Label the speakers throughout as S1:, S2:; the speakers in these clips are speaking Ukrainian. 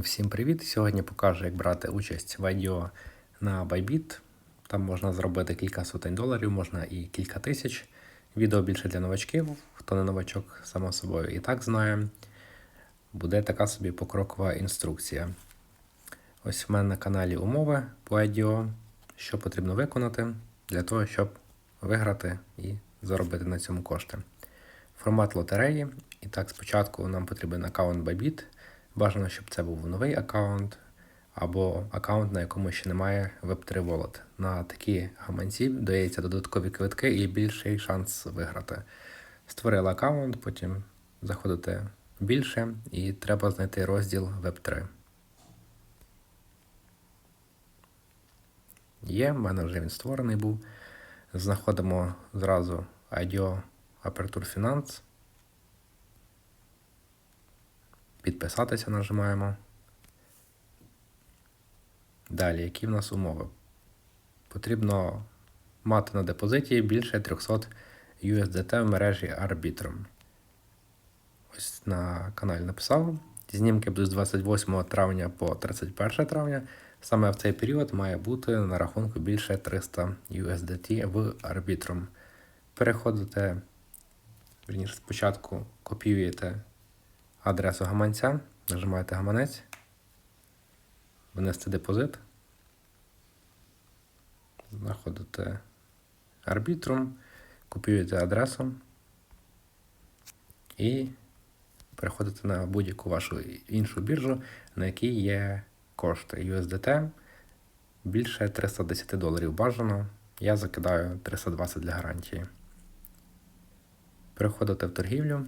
S1: Всім привіт! Сьогодні покажу, як брати участь в IDO на Bybit. Там можна зробити кілька сотень доларів, можна і кілька тисяч. Відео більше для новачків, хто не новачок, само собою і так знає. Буде така собі покрокова інструкція. Ось в мене на каналі умови по IDO, що потрібно виконати для того, щоб виграти і заробити на цьому кошти. Формат лотереї. І так, спочатку нам потрібен аккаунт Bybit. Бажано, щоб це був новий аккаунт або аккаунт, на якому ще немає Web3 Wallet. На такі гаманці дається додаткові квитки і більший шанс виграти. Створили аккаунт, потім заходите більше і треба знайти розділ Web3. Є, в мене вже він створений був. Знаходимо зразу IDO Aperture Finance. Підписатися нажимаємо. Далі, які в нас умови? Потрібно мати на депозиті більше 300 USDT в мережі Arbitrum. Ось на каналі написав. Знімки будуть з 28 травня по 31 травня. Саме в цей період має бути на рахунку більше 300 USDT в Arbitrum. Переходите, верніше, спочатку копіюєте адресу гаманця, нажимаєте гаманець, внести депозит, знаходите арбітрум, копіюєте адресу і переходите на будь-яку вашу іншу біржу, на якій є кошти USDT більше 310 доларів бажано. Я закидаю 320 для гарантії. Переходите в торгівлю.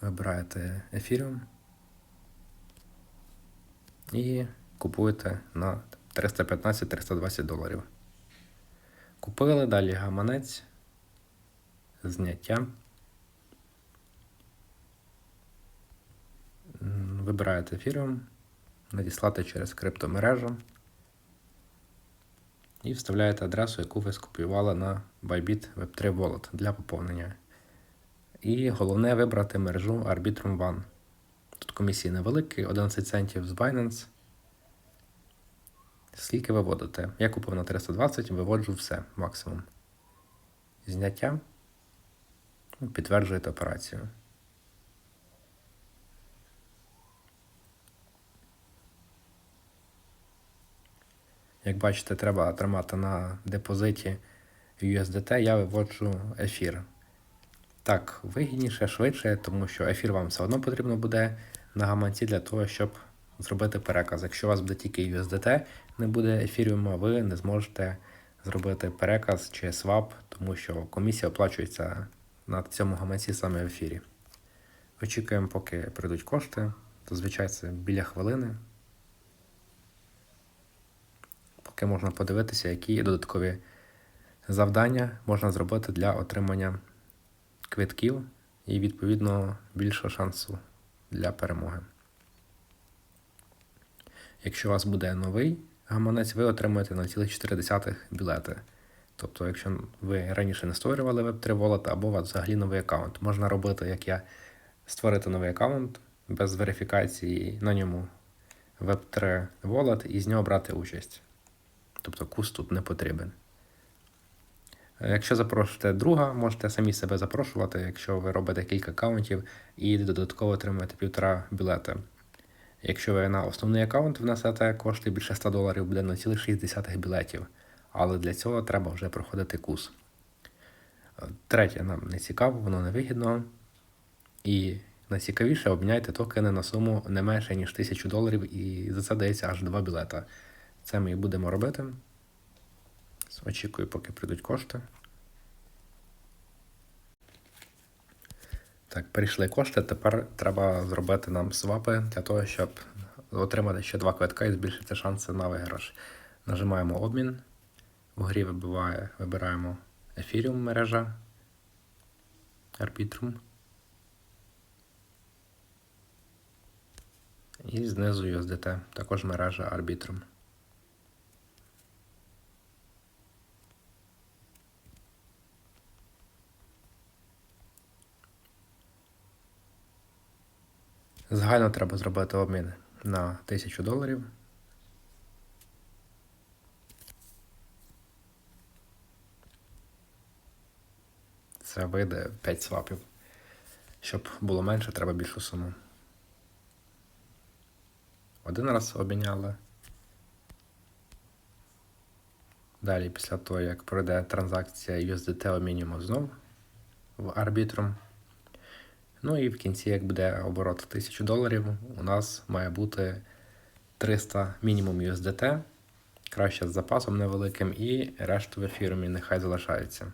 S1: Вибираєте Ethereum і купуєте на 315-320 доларів. Купили далі гаманець, зняття. Вибираєте Ethereum, надіслати через криптомережу і вставляєте адресу, яку ви скопіювали на Bybit Web3 Wallet для поповнення. І головне вибрати мережу Arbitrum One. Тут комісії невеликі, 11 центів з Binance. Скільки виводите? Я купив на 320, виводжу все максимум. Зняття. Підтверджуєте операцію. Як бачите, треба тримати на депозиті USDT, я виводжу ефір. Так, вигідніше, швидше, тому що ефір вам все одно потрібно буде на гаманці для того, щоб зробити переказ. Якщо у вас буде тільки USDT, не буде ефіріума, ви не зможете зробити переказ чи свап, тому що комісія оплачується на цьому гаманці саме в ефірі. Очікуємо, поки прийдуть кошти. Зазвичай це біля хвилини. Поки можна подивитися, які додаткові завдання можна зробити для отримання квитків і, відповідно, більшого шансу для перемоги. Якщо у вас буде новий гаманець, ви отримаєте 0,4 білети. Тобто, якщо ви раніше не створювали Web3 Wallet, або у вас взагалі новий аккаунт, можна робити, як я, створити новий аккаунт без верифікації на ньому Web3 Wallet і з нього брати участь. Тобто кус тут не потрібен. Якщо запрошуєте друга, можете самі себе запрошувати, якщо ви робите кілька аккаунтів і додатково отримуєте півтора білета. Якщо ви на основний аккаунт внесете кошти більше 100 доларів, буде на цілих 60 білетів. Але для цього треба вже проходити курс. Третє, нам не цікаво, воно не вигідно. І найцікавіше обміняйте токени на суму не менше, ніж 1000 доларів, і за це дається аж 2 білета. Це ми і будемо робити. Очікую, поки прийдуть кошти. Так, прийшли кошти. Тепер треба зробити нам свапи для того, щоб отримати ще два квитка і збільшити шанси на виграш. Нажимаємо обмін. В грі вибиває, вибираємо Ethereum мережа. Arbitrum. І знизу USDT, також мережа Arbitrum. Загально треба зробити обмін на 1000 доларів. Це вийде 5 свапів. Щоб було менше, треба більшу суму. Один раз обміняли. Далі, після того, як пройде транзакція USDT, обмінюємо знов в Arbitrum. Ну і в кінці, як буде оборот 1000 доларів, у нас має бути 300 мінімум USDT, краще з запасом невеликим, і решту в ефірумі нехай залишається.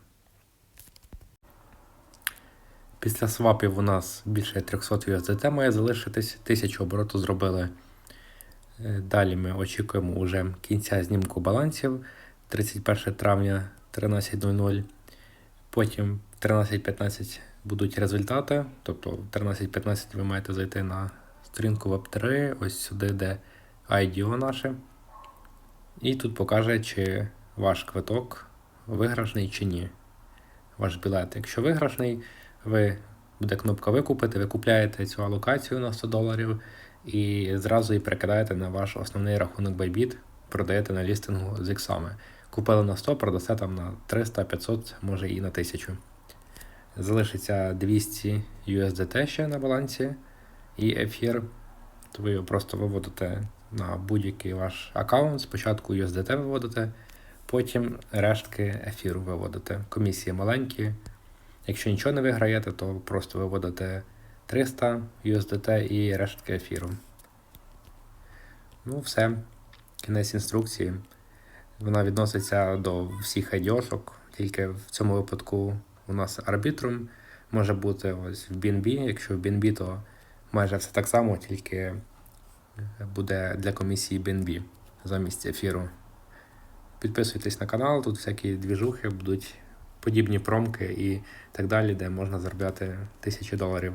S1: Після свапів у нас більше 300 USDT має залишитись, 1000 обороту зробили. Е, Далі ми очікуємо уже кінця знімку балансів 31 травня 13.00. Потім в 13.15 будуть результати. Тобто в 13.15 ви маєте зайти на сторінку Web3, ось сюди, де IDO наше. І тут покаже, чи ваш квиток виграшний чи ні. Ваш білет. Якщо виграшний, ви буде кнопка Викупити, ви купляєте цю алокацію на 100 доларів і зразу її перекидаєте на ваш основний рахунок Bybit, продаєте на лістингу з іксами. Купили на 100, продасте там на 300, 500, може і на 1000. Залишиться 200 USDT ще на балансі і ефір. То ви його просто виводите на будь-який ваш аккаунт. Спочатку USDT виводите, потім рештки ефіру виводите. Комісії маленькі. Якщо нічого не виграєте, то просто виводите 300 USDT і рештки ефіру. Ну, все. Кінець інструкції. Вона відноситься до всіх айдіошок, тільки в цьому випадку у нас арбітрум може бути ось в BNB. Якщо в BNB, то майже все так само, тільки буде для комісії BNB замість ефіру. Підписуйтесь на канал, тут всякі двіжухи будуть подібні промки і так далі, де можна заробляти тисячі доларів.